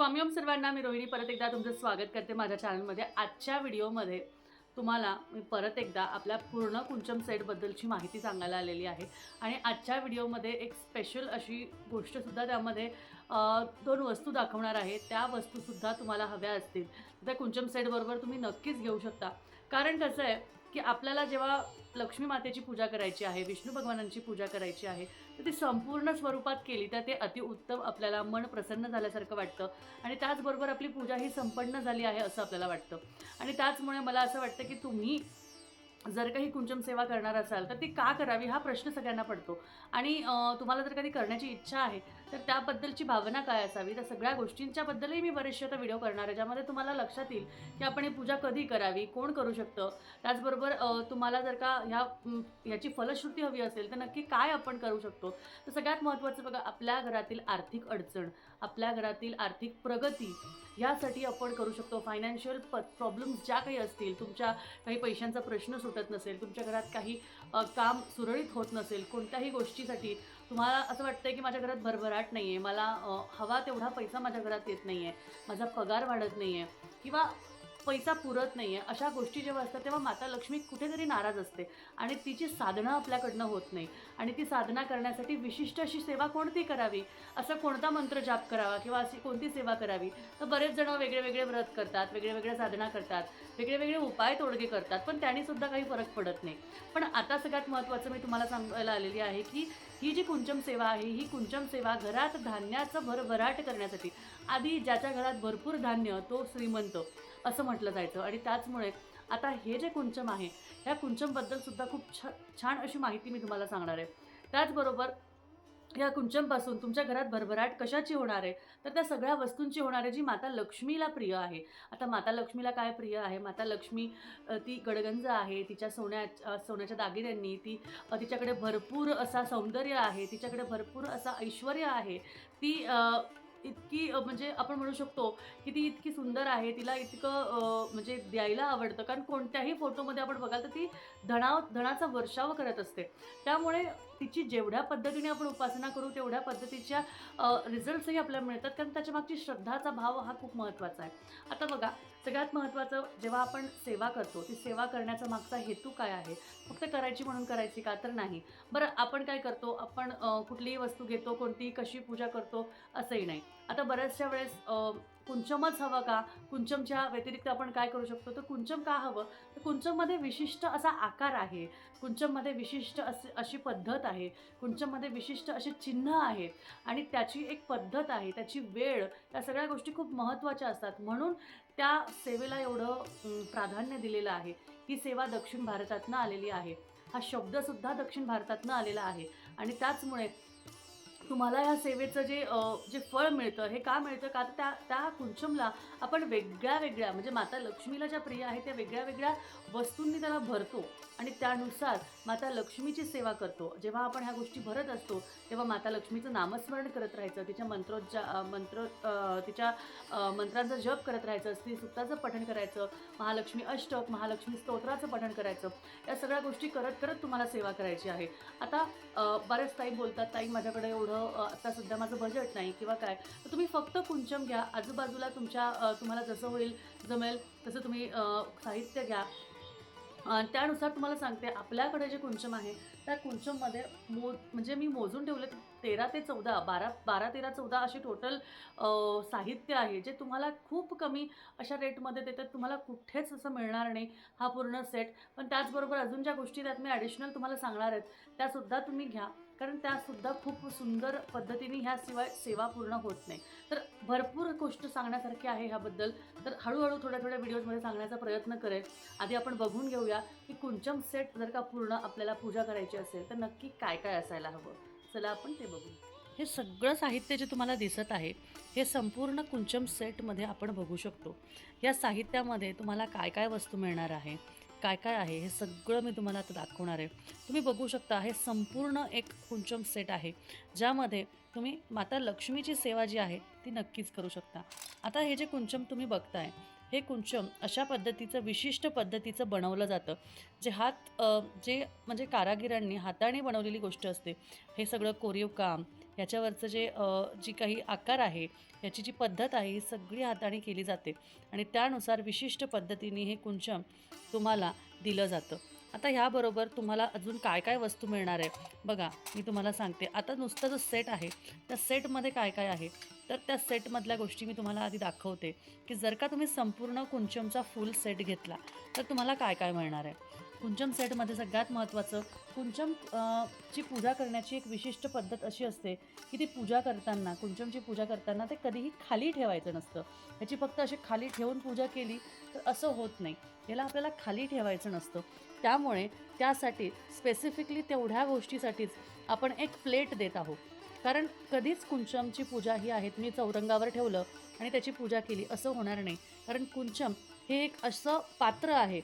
स्वामी ओम सर्वांना मी रोहिणी परत एकदा तुमचं स्वागत करते माझ्या चॅनलमध्ये आजच्या व्हिडिओमध्ये तुम्हाला मी परत एकदा आपल्या पूर्ण कुंचम सेटबद्दलची माहिती सांगायला आलेली आहे. आणि आजच्या व्हिडिओमध्ये एक स्पेशल अशी गोष्टसुद्धा त्यामध्ये दोन वस्तू दाखवणार आहे. त्या वस्तूसुद्धा तुम्हाला हव्या असतील. त्या कुंचम सेटबरोबर तुम्ही नक्कीच घेऊ शकता. कारण कसं आहे की आपल्याला जेव्हा लक्ष्मी मातेची पूजा करायची आहे विष्णू भगवानांची पूजा करायची आहे तर ती संपूर्ण स्वरूपात केली तर ते अतिउत्तम आपल्याला मन प्रसन्न झाल्यासारखं वाटतं. आणि त्याचबरोबर आपली पूजा ही संपन्न झाली आहे असं आपल्याला वाटतं. आणि त्याचमुळे मला असं वाटतं की तुम्ही जर काही कुंचम सेवा करणार असाल तर ती का करावी हा प्रश्न सगळ्यांना पडतो. आणि तुम्हाला जर कधी करण्याची इच्छा आहे तर त्याबद्दलची भावना काय असावी? त्या सगळ्या गोष्टींच्याबद्दलही मी बरेचसे आता व्हिडिओ करणार आहे ज्यामध्ये तुम्हाला लक्षात येईल की आपण ही पूजा कधी करावी कोण करू शकतं? त्याचबरोबर तुम्हाला जर का ह्या ह्याची फलश्रुती हवी असेल तर नक्की काय आपण करू शकतो? तर सगळ्यात महत्त्वाचं बघा आपल्या घरातील आर्थिक अडचण आपल्या घरातील आर्थिक प्रगती यासाठी आपण करू शकतो. फायनान्शियल प प्रॉब्लेम्स ज्या काही असतील तुमच्या काही पैशांचा प्रश्न सुटत नसेल तुमच्या घरात काही काम सुरळीत होत नसेल कोणत्याही गोष्टीसाठी तुम्हाला असं वाटतंय की माझ्या घरात भरभराट नाही आहे मला हवा तेवढा पैसा माझ्या घरात येत नाही आहे माझा पगार वाढत नाही आहे किंवा पैसा पुरत नाही आहे अशा गोष्टी जेव्हा असतात तेव्हा माता लक्ष्मी कुठेतरी नाराज असते आणि तिची साधना आपल्याकडनं होत नाही. आणि ती साधना करण्यासाठी विशिष्ट अशी सेवा कोणती करावी? असं कोणता मंत्र जाप करावा किंवा अशी कोणती सेवा करावी? तर बरेच जण वेगळे वेगळे व्रत करतात वेगळे वेगळे साधना करतात वेगळे वेगळे उपाय तोडगे करतात पण त्यांनीसुद्धा काही फरक पडत नाही. पण आता सगळ्यात महत्त्वाचं मी तुम्हाला सांगायला आलेली आहे की ही जी कुंचम सेवा आहे ही कुंचम सेवा घरात धान्याचं भरभराट करण्यासाठी आधी ज्याच्या घरात भरपूर धान्य तो श्रीमंत असं म्हटलं जायचं. आणि त्याचमुळे आता हे जे कुंचम आहे ह्या कुंचमबद्दल सुद्धा खूप छ छान अशी माहिती मी तुम्हाला सांगणार आहे. त्याचबरोबर या कुंचमपासून तुमच्या घरात भरभराट कशाची होणार आहे? तर त्या सगळ्या वस्तूंची होणार आहे जी माता लक्ष्मीला प्रिय आहे. आता माता लक्ष्मीला काय प्रिय आहे? माता लक्ष्मी ती गडगंज आहे तिच्या सोन्या सोन्याच्या दागिन्यांनी ती तिच्याकडे भरपूर असा सौंदर्य आहे तिच्याकडे भरपूर असा ऐश्वर आहे. ती इतकी म्हणजे आपण म्हणू शकतो की ती इतकी सुंदर आहे तिला इतकं म्हणजे द्यायला आवडतं. कारण कोणत्याही फोटोमध्ये आपण बघाल तर ती धणा धणाचा वर्षाव करत असते. त्यामुळे तिची जेवढ्या पद्धतीने आपण उपासना करू तेवढ्या पद्धतीच्या रिझल्ट्सही आपल्याला मिळतात. कारण त्याच्या मागची श्रद्धाचा भाव हा खूप महत्त्वाचा आहे. आता बघा सगळ्यात महत्त्वाचं जेव्हा आपण सेवा करतो ती सेवा करण्याचा मागचा हेतू काय आहे? फक्त करायची म्हणून करायची का तर नाही. बरं आपण काय करतो? आपण कुठलीही वस्तू घेतो कोणतीही कशी पूजा करतो असंही नाही. आता बऱ्याचशा वेळेस कुंचमच हवं का? कुंचमच्या व्यतिरिक्त आपण काय करू शकतो? तर कुंचम का हवं? तर कुंचममध्ये विशिष्ट असा आकार आहे. कुंचममध्ये विशिष्ट असे अशी पद्धत आहे. कुंचममध्ये विशिष्ट असे चिन्ह आहेत आणि त्याची एक पद्धत आहे त्याची वेळ या सगळ्या गोष्टी खूप महत्त्वाच्या असतात. म्हणून त्या सेवेला एवढं प्राधान्य दिलेलं आहे. ही सेवा दक्षिण भारतातनं आलेली आहे. हा शब्दसुद्धा दक्षिण भारतातनं आलेला आहे. आणि त्याचमुळे तुम्हाला ह्या सेवेचं जे जे फळ मिळतं हे का मिळतं? का तर त्या त्या कुंचमला आपण वेगळ्या वेगळ्या म्हणजे माता लक्ष्मीला ज्या प्रिय आहे त्या वेगळ्या वेगळ्या वस्तूंनी त्याला भरतो. आणि त्यानुसार माता लक्ष्मीची सेवा करतो. जेव्हा आपण ह्या गोष्टी भरत असतो तेव्हा माता लक्ष्मीचं नामस्मरण करत राहायचं. तिच्या मंत्रोच्चा मंत्रो मंत्र तिच्या मंत्रांचा जप करत राहायचं स्त्री सुक्ताचं पठण करायचं महालक्ष्मी अष्टक महालक्ष्मी स्तोत्राचं पठण करायचं. या सगळ्या गोष्टी करत करत तुम्हाला सेवा करायची आहे. आता बऱ्याच ताई बोलतात ताई माझ्याकडे एवढं आता सध्या माझं बजेट नाही किंवा काय. तर तुम्ही फक्त कुंचम घ्या. आजूबाजूला तुमच्या तुम्हाला जसं होईल जमेल तसं तुम्ही साहित्य घ्या. त्यानुसार तुम्हाला सांगते आपल्याकडे जे कुंचम आहे त्या कुंचममध्ये मो म्हणजे मी मोजून ठेवले तेरा ते चौदा बारा बारा तेरा चौदा असे टोटल साहित्य आहे जे तुम्हाला खूप कमी अशा रेटमध्ये देतात तुम्हाला कुठेच असं मिळणार नाही हा पूर्ण सेट पण त्याचबरोबर अजून ज्या गोष्टी त्यात मी ॲडिशनल तुम्हाला सांगणार आहेत त्यासुद्धा तुम्ही घ्या. कारण त्यासुद्धा खूप सुंदर पद्धतीने ह्याशिवाय सेवा पूर्ण होत नाही. तर भरपूर गोष्ट सांगण्यासारखी आहे ह्याबद्दल. तर हळूहळू थोड्या थोड्या व्हिडिओजमध्ये सांगण्याचा प्रयत्न करेल आधी आपण बघून घेऊया की कुंचम सेट जर का पूर्ण आपल्याला पूजा करायची असेल तर नक्की काय काय असायला हवं? चला आपण ते बघू. हे सगळं साहित्य जे तुम्हाला दिसत आहे हे संपूर्ण कुंचम सेटमध्ये आपण बघू शकतो. या साहित्यामध्ये तुम्हाला काय काय वस्तू मिळणार आहे? काय काय आहे हे सगळं मी तुम्हाला आता दाखवणार आहे. तुम्ही बघू शकता हे संपूर्ण एक कुंचम सेट आहे ज्यामध्ये तुम्ही माता लक्ष्मीची सेवा जी आहे ती नक्कीच करू शकता. आता हे जे कुंचम तुम्ही बघताय हे कुंचम अशा पद्धतीचं विशिष्ट पद्धतीचं बनवलं जातं जे हात जे म्हणजे कारागिरांनी हाताने बनवलेली गोष्ट असते. हे सगळं कोरीव काम याच्यावरचं जे जी काही आकार आहे याची जी पद्धत आहे ही सगळी हाताने केली जाते. आणि त्यानुसार विशिष्ट पद्धतीने हे कुंचम तुम्हाला दिलं जातं. आता ह्याबरोबर तुम्हाला अजून काय काय वस्तू मिळणार आहे? बघा मी तुम्हाला सांगते. आता नुसतं जो सेट आहे त्या सेटमध्ये काय काय आहे? तर त्या सेटमधल्या गोष्टी मी तुम्हाला आधी दाखवते की जर का तुम्ही संपूर्ण कुंचमचा फुल सेट घेतला तर तुम्हाला काय काय मिळणार आहे? कुंचम सेटमध्ये सगळ्यात महत्त्वाचं कुंचम ची पूजा करण्याची एक विशिष्ट पद्धत अशी असते की ती पूजा करताना कुंचमची पूजा करताना ते कधीही खाली ठेवायचं नसतं. ह्याची फक्त अशी खाली ठेवून पूजा केली तर असं होत नाही. याला आपल्याला खाली ठेवायचं नसतं. त्यामुळे त्यासाठी स्पेसिफिकली तेवढ्या गोष्टीसाठीच आपण एक प्लेट देत आहोत. कारण कधीच कुंचमची पूजा ही आहे मी चौरंगावर ठेवलं आणि त्याची पूजा केली असं होणार नाही. कारण कुंचम हे एक असं पात्र आहे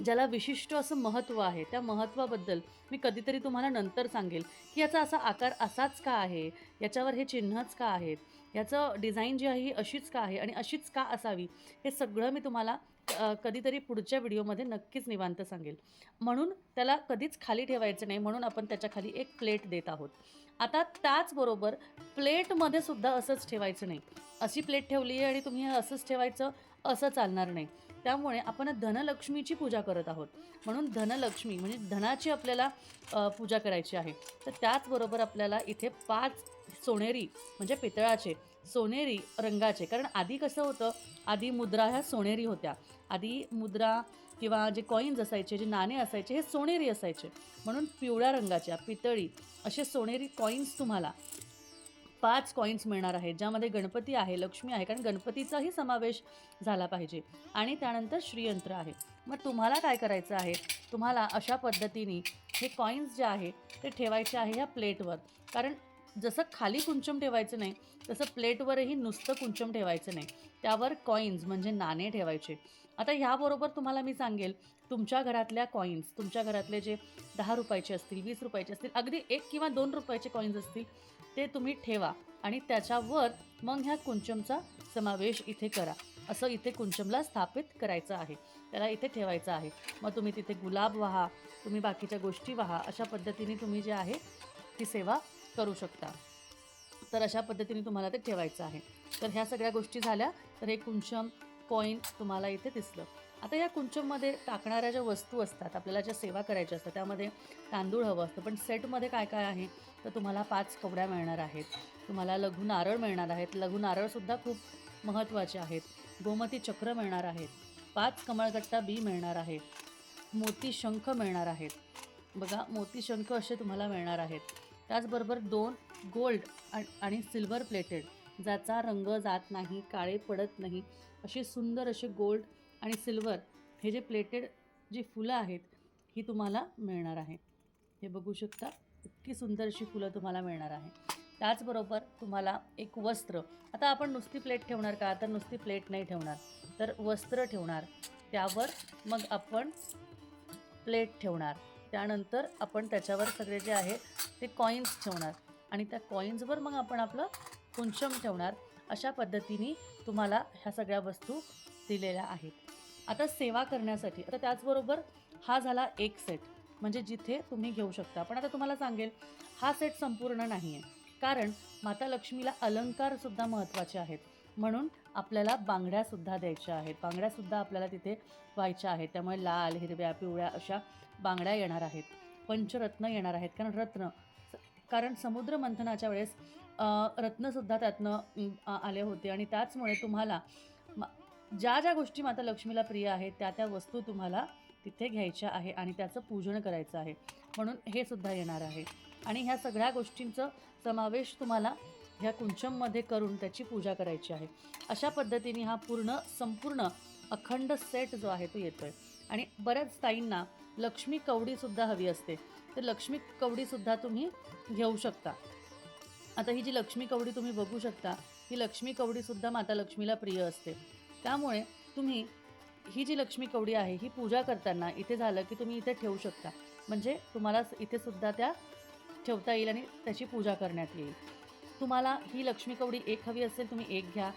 ज्याला विशिष्ट असं महत्त्व आहे त्या महत्त्वाबद्दल मी कधीतरी तुम्हाला नंतर सांगेल की याचा असा आकार असाच का आहे याच्यावर हे चिन्हच का आहेत याचं डिझाईन जी आहे ही अशीच का आहे आणि अशीच का असावी हे सगळं मी तुम्हाला कधीतरी पुढच्या व्हिडिओमध्ये नक्कीच निवांत सांगेल. म्हणून त्याला कधीच खाली ठेवायचं नाही म्हणून आपण त्याच्याखाली एक प्लेट देत आहोत. आता त्याचबरोबर प्लेटमध्ये सुद्धा असंच ठेवायचं नाही. अशी प्लेट ठेवली आहे आणि तुम्ही हे असंच ठेवायचं असं चालणार नाही. त्यामुळे आपण धनलक्ष्मीची पूजा करत आहोत. म्हणून धनलक्ष्मी म्हणजे धनाची आपल्याला पूजा करायची आहे. तर त्याचबरोबर आपल्याला इथे पाच सोनेरी म्हणजे पितळाचे सोनेरी रंगाचे. कारण आधी कसं होतं आधी मुद्रा ह्या सोनेरी होत्या. आधी मुद्रा किंवा जे कॉईन्स असायचे जे नाणे असायचे हे सोनेरी असायचे. म्हणून पिवळ्या रंगाच्या पितळी असे सोनेरी कॉईन्स तुम्हाला पाच कॉईन्स मिळणार आहेत ज्यामध्ये गणपती आहे लक्ष्मी आहे कारण गणपतीचाही समावेश झाला पाहिजे. आणि त्यानंतर श्रीयंत्र आहे. मग तुम्हाला काय करायचं आहे? तुम्हाला अशा पद्धतीने हे कॉईन्स जे आहे ते ठेवायचे आहे ह्या प्लेटवर कारण जसं खाली कुंचम ठेवायचं नाही तसं प्लेटवरही नुसतं कुंचम ठेवायचं नाही. त्यावर कॉईन्स म्हणजे नाणे ठेवायचे. आता ह्याबरोबर तुम्हाला मी सांगेल तुमच्या घरातल्या कॉईन्स तुमच्या घरातले जे दहा रुपयाचे असतील वीस रुपयाचे असतील अगदी एक किंवा दोन रुपयाचे कॉईन्स असतील ते तुम्ही ठेवा आणि त्याच्यावर मग ह्या कुंचमचा समावेश इथे करा. असं इथे कुंचमला स्थापित करायचं आहे. त्याला इथे ठेवायचं आहे. मग तुम्ही तिथे गुलाब वाहा तुम्ही बाकीच्या गोष्टी वाहा. अशा पद्धतीने तुम्ही जे आहे ती सेवा करू शकता. तर अशा पद्धतीने तुम्हाला ते ठेवायचं आहे. तर ह्या सगळ्या गोष्टी झाल्या. तर हे कुंचम कॉईन तुम्हाला इथे दिसलं. आता या कुंचममध्ये टाकणाऱ्या ज्या वस्तू असतात आपल्याला ज्या सेवा करायच्या असतात त्यामध्ये तांदूळ हवं असतं. पण सेटमध्ये काय काय आहे? तर तुम्हाला पाच कवड्या मिळणार आहेत. तुम्हाला लघु नारळ मिळणार आहेत. लघु नारळसुद्धा खूप महत्त्वाचे आहेत. गोमती चक्र मिळणार आहेत. पाच कमळगट्टा बी मिळणार आहे मोती शंख मिळणार आहेत. बघा मोती शंख असे तुम्हाला मिळणार आहेत. त्याचबरोबर दोन गोल्ड आणि सिल्वर प्लेटेड ज्याचा रंग जात नाही काळे पडत नाही असे सुंदर असे गोल्ड आणि सिल्वर हे जे प्लेटेड जी फुलं आहेत ही तुम्हाला मिळणार आहे. हे बघू शकता इतकी सुंदरशी फुलं तुम्हाला मिळणार आहे. त्याचबरोबर तुम्हाला एक वस्त्र आता आपण नुसती प्लेट ठेवणार का? तर नुसती प्लेट नाही ठेवणार. तर वस्त्र ठेवणार त्यावर मग आपण प्लेट ठेवणार. त्यानंतर आपण त्याच्यावर सगळे जे आहे ते कॉईन्स ठेवणार. आणि त्या कॉईन्सवर मग आपण आपलं कुंचम ठेवणार. अशा पद्धतीने तुम्हाला ह्या सगळ्या वस्तू दिलेल्या आहेत. आता सेवा करण्यासाठी आता त्याचबरोबर हा झाला एक सेट म्हणजे जिथे तुम्ही घेऊ शकता. पण आता तुम्हाला सांगेल हा सेट संपूर्ण नाही आहे कारण माता लक्ष्मीला अलंकारसुद्धा महत्त्वाचे आहेत. म्हणून आपल्याला बांगड्यासुद्धा द्यायच्या आहेत. बांगड्यासुद्धा आपल्याला तिथे व्हायच्या आहेत. त्यामुळे लाल हिरव्या पिवळ्या अशा बांगड्या येणार आहेत. पंचरत्न येणार आहेत. कारण रत्न कारण समुद्र मंथनाच्या वेळेस रत्नसुद्धा त्यातनं आले होते. आणि त्याचमुळे तुम्हाला ज्या ज्या गोष्टी माता लक्ष्मीला प्रिय आहेत त्या त्या वस्तू तुम्हाला तिथे घ्यायच्या आहे आणि त्याचं पूजन करायचं आहे. म्हणून हे सुद्धा येणार आहे. आणि ह्या सगळ्या गोष्टींचं समावेश तुम्हाला ह्या कुंचममध्ये करून त्याची पूजा करायची आहे. अशा पद्धतीने हा पूर्ण संपूर्ण अखंड सेट जो आहे तो येतो आहे आणि बऱ्याच ताईंना लक्ष्मी कवडीसुद्धा हवी असते. तर लक्ष्मी कवडीसुद्धा तुम्ही घेऊ शकता. आता ही जी लक्ष्मी कवडी तुम्ही बघू शकता ही लक्ष्मी कवडीसुद्धा माता लक्ष्मीला प्रिय असते. त्यामुळे तुम्ही ही जी लक्ष्मी कवडी आहे ही पूजा करताना इथे झालं की तुम्ही इथे ठेवू शकता. म्हणजे तुम्हाला इथे सुद्धा त्या ठेवता येईल आणि त्याची पूजा करण्यात येईल. तुम्हाला ही लक्ष्मी कवडी एक हवी असेल तुम्ही एक घ्या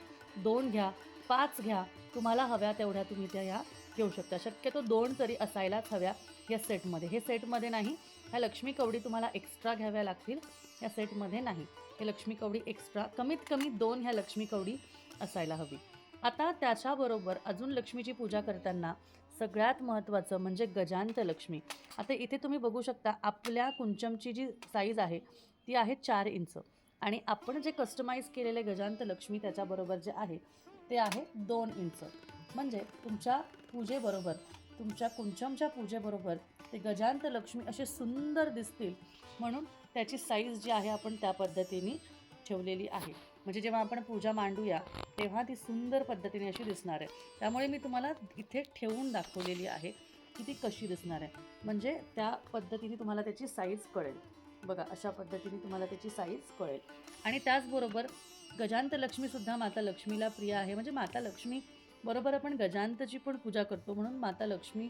दोन घ्या पाच घ्या तुम्हाला हव्या तेवढ्या तुम्ही त्या ह्या घेऊ शकता. शक्यतो दोन तरी असायलाच हव्या या सेटमध्ये. हे सेटमध्ये नाही ह्या लक्ष्मी कवडी तुम्हाला एक्स्ट्रा घ्याव्या लागतील या सेटमध्ये नाही. हे लक्ष्मी कवडी एक्स्ट्रा कमीत कमी दोन ह्या लक्ष्मी कवडी असायला हवी. आता त्याच्याबरोबर अजून लक्ष्मीची पूजा करताना सगळ्यात महत्त्वाचं म्हणजे गजांत लक्ष्मी. आता इथे तुम्ही बघू शकता आपल्या कुंचमची जी साईज आहे ती आहे चार इंच. आणि आपण जे कस्टमाइज केलेले गजांत लक्ष्मी त्याच्याबरोबर जे आहे ते आहे दोन इंच. म्हणजे तुमच्या पूजेबरोबर तुमच्या कुंचमच्या पूजेबरोबर ते गजांत लक्ष्मी असे सुंदर दिसतील. म्हणून त्याची साईज जी आहे आपण त्या पद्धतीने ठेवलेली आहे. म्हणजे जेव्हा आपण पूजा मांडूया तेव्हा ती सुंदर पद्धतीने अशी दिसणार आहे. त्यामुळे मी तुम्हाला इथे ठेवून दाखवलेली आहे की ती कशी दिसणार आहे. म्हणजे त्या पद्धतीने तुम्हाला त्याची साईज कळेल. बघा अशा पद्धतीने तुम्हाला त्याची साईज कळेल. आणि त्याचबरोबर गजांत लक्ष्मीसुद्धा माता लक्ष्मीला प्रिय आहे. म्हणजे माता लक्ष्मी बरोबर आपण गजांतची पण पूजा करतो. म्हणून माता लक्ष्मी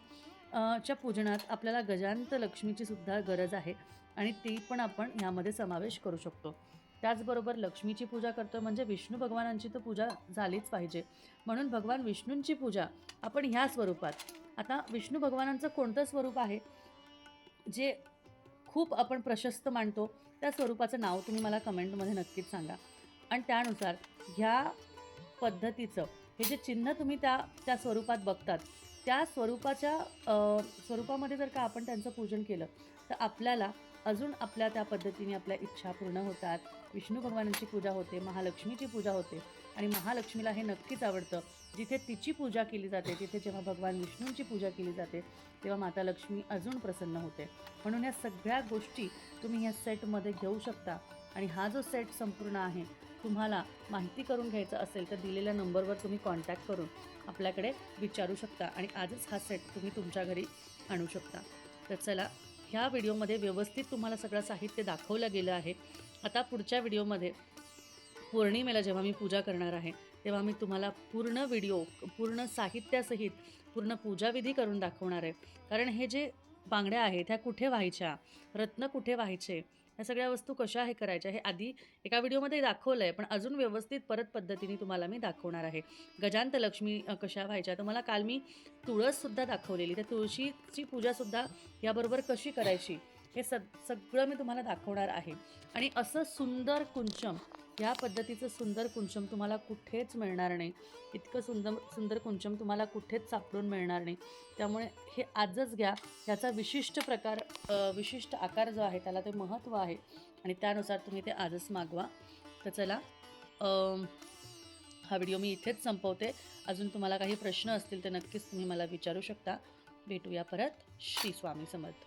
च्या पूजनात आपल्याला गजांत लक्ष्मीची सुद्धा गरज आहे. आणि ती पण आपण ह्यामध्ये समावेश करू शकतो. त्याचबरोबर लक्ष्मीची पूजा करतो म्हणजे विष्णू भगवानांची तर पूजा झालीच पाहिजे. म्हणून भगवान विष्णूंची पूजा आपण ह्या स्वरूपात. आता विष्णू भगवानांचं कोणतं स्वरूप आहे? जे खूप आपण प्रशस्त मानतो त्या स्वरूपाचं नाव तुम्ही मला कमेंटमध्ये नक्कीच सांगा. आणि त्यानुसार ह्या पद्धतीचं हे जे चिन्ह तुम्ही त्या त्या स्वरूपात बघतात त्या स्वरूपाच्या स्वरूपामध्ये जर का आपण त्यांचं पूजन केलं तर आपल्याला अजून आपल्या त्या पद्धतीने आपल्या इच्छा पूर्ण होतात. विष्णू भगवानांची पूजा होते महालक्ष्मीची पूजा होते आणि महालक्ष्मीला हे नक्कीच आवडतं. जिथे तिची पूजा केली जाते तिथे जेव्हा भगवान विष्णूंची पूजा केली जाते तेव्हा माता लक्ष्मी अजून प्रसन्न होते. म्हणून या सगळ्या गोष्टी तुम्ही ह्या सेटमध्ये घेऊ शकता. आणि हा जो सेट संपूर्ण आहे तुम्हाला माहिती करून घ्यायचं असेल तर दिलेल्या नंबरवर तुम्ही कॉन्टॅक्ट करून आपल्याकडे विचारू शकता आणि आजच हा सेट तुम्ही तुमच्या घरी आणू शकता. तर चला ह्या व्हिडिओमध्ये व्यवस्थित तुम्हाला सगळं साहित्य दाखवलं गेलं आहे. आता पुढच्या व्हिडिओमध्ये पौर्णिमेला जेव्हा मी पूजा करणार आहे तेव्हा मी तुम्हाला पूर्ण व्हिडिओ पूर्ण साहित्यासहित पूर्ण पूजाविधी करून दाखवणार आहे. कारण हे जे बांगड्या आहेत ह्या कुठे व्हायच्या? रत्न कुठे व्हायचे? ह्या सगळ्या वस्तू कशा हे करायच्या हे आधी एका व्हिडिओमध्ये दाखवलं आहे पण अजून व्यवस्थित परत पद्धतीने तुम्हाला मी दाखवणार आहे. गजांत लक्ष्मी कशा व्हायच्या? तर मला काल मी तुळससुद्धा दाखवलेली. त्या तुळशीची पूजासुद्धा याबरोबर कशी करायची हे सग सगळं मी तुम्हाला दाखवणार आहे. आणि असं सुंदर कुंचम या पद्धतीचं सुंदर कुंचम तुम्हाला कुठेच मिळणार नाही. इतकं सुंदर सुंदर कुंचम तुम्हाला कुठेच सापडून मिळणार नाही. त्यामुळे हे आजच घ्या. याचा विशिष्ट प्रकार विशिष्ट आकार जो आहे त्याला ते महत्त्व आहे आणि त्यानुसार तुम्ही ते आजच मागवा. तर चला हा व्हिडिओ मी इथेच संपवते. अजून तुम्हाला काही प्रश्न असतील तर नक्कीच तुम्ही मला विचारू शकता. भेटूया परत. श्री स्वामी समर्थ.